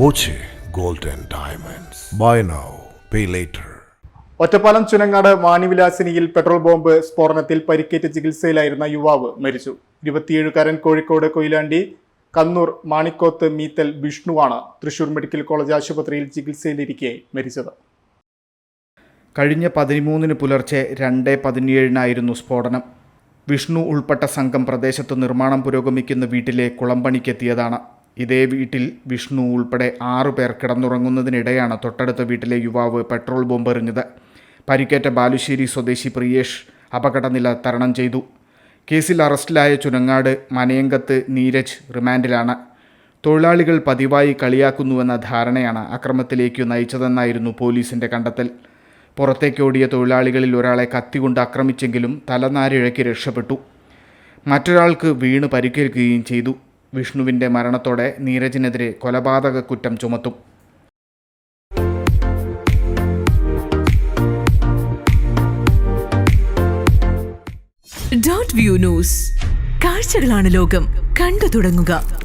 Boche gold and Diamonds. Buy now, pay later. Ottapalam Chunangad വാണിവിലാസിനിയിൽ petrol bomb സ്ഫോടനത്തിൽ പരിക്കേറ്റ് ചികിത്സയിലായിരുന്ന യുവാവ് മരിച്ചു ഇരുപത്തിയേഴുകാരൻ കോഴിക്കോട് കൊയിലാണ്ടി കണ്ണൂർ മാണിക്കോത്ത് മീത്തൽ വിഷ്ണുവാണ് തൃശൂർ മെഡിക്കൽ കോളേജ് ആശുപത്രിയിൽ ചികിത്സയിലിരിക്കെ മരിച്ചത് കഴിഞ്ഞ പതിമൂന്നിന് പുലർച്ചെ രണ്ട് പതിനേഴിനായിരുന്നു സ്ഫോടനം വിഷ്ണു ഉൾപ്പെട്ട സംഘം പ്രദേശത്ത് നിർമ്മാണം പുരോഗമിക്കുന്ന വീട്ടിലെ കുളമ്പണിക്കെത്തിയതാണ് ഇതേ വീട്ടിൽ വിഷ്ണു ഉൾപ്പെടെ ആറുപേർ കിടന്നുറങ്ങുന്നതിനിടെയാണ് തൊട്ടടുത്ത വീട്ടിലെ യുവാവ് പെട്രോൾ ബോംബ് എറിഞ്ഞത്. പരിക്കേറ്റ ബാലുശ്ശേരി സ്വദേശി പ്രിയേഷ് അപകടനില തരണം ചെയ്തു. കേസിൽ അറസ്റ്റിലായ ചുനങ്ങാട് മനയങ്കത്ത് നീരജ് റിമാൻഡിലാണ്. തൊഴിലാളികൾ പതിവായി കളിയാക്കുന്നുവെന്ന ധാരണയാണ് അക്രമത്തിലേക്ക് നയിച്ചതെന്നായിരുന്നു പോലീസിന്റെ കണ്ടെത്തൽ. പുറത്തേക്കോടിയ തൊഴിലാളികളിൽ ഒരാളെ കത്തികൊണ്ട് ആക്രമിച്ചെങ്കിലും തലനാരിഴയ്ക്ക് രക്ഷപ്പെട്ടു. മറ്റൊരാൾക്ക് വീണ് പരിക്കേൽക്കുകയും ചെയ്തു. വിഷ്ണുവിന്റെ മരണത്തോടെ നീരജിനെതിരെ കൊലപാതക കുറ്റം ചുമത്തും. ഡോട്ട് വ്യൂ ന്യൂസ് കാഴ്ചകളാണ് ലോകം. കണ്ടു തുടങ്ങുക.